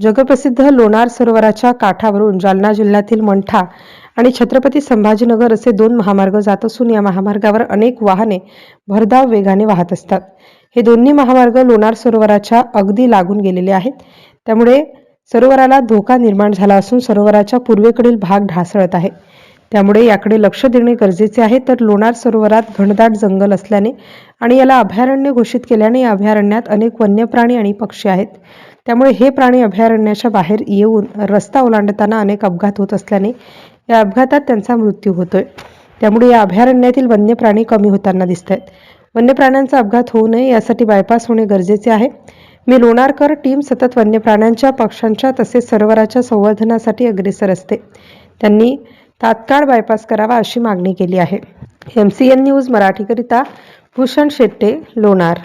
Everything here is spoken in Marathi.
जगप्रसिद्ध लोणार सरोवराच्या काठावरून जालना जिल्ह्यातील मंठा आणि छत्रपती संभाजीनगर असे दोन महामार्ग जात असून या महामार्गावर अनेक वाहने भरधाव वेगाने वाहत असतात. हे दोन्ही महामार्ग लोणार सरोवराच्या अगदी लागून गेलेले आहेत. त्यामुळे सरोवराला धोका निर्माण झाला असून सरोवराच्या पूर्वेकडील भाग ढासळत आहे त्यामुळे याकडे लक्ष देणे गरजेचे आहे. तर लोणार सरोवरात घनदाट जंगल असल्याने आणि याला अभयारण्य घोषित केल्याने या अभयारण्यात अनेक वन्य प्राणी आणि पक्षी आहेत. त्यामुळे हे प्राणी अभयारण्याच्या बाहेर येऊन रस्ता ओलांडताना अनेक अपघात होत असल्याने या अपघातात त्यांचा मृत्यू होतोय. त्यामुळे या अभयारण्यातील वन्य प्राणी कमी होताना दिसत आहेत वन्य प्राण्यांचा अपघात होऊ नये यासाठी बायपास होणे गरजेचे आहे. मी लोणारकर टीम सतत वन्य प्राण्यांच्या पक्ष्यांच्या तसेच सरोवराच्या संवर्धनासाठी अग्रेसर असते. त्यांनी तात्काळ बायपास करावा अशी मागणी केली आहे. एम सी एन न्यूज मराठीकरिता भूषण शेट्टे लोणार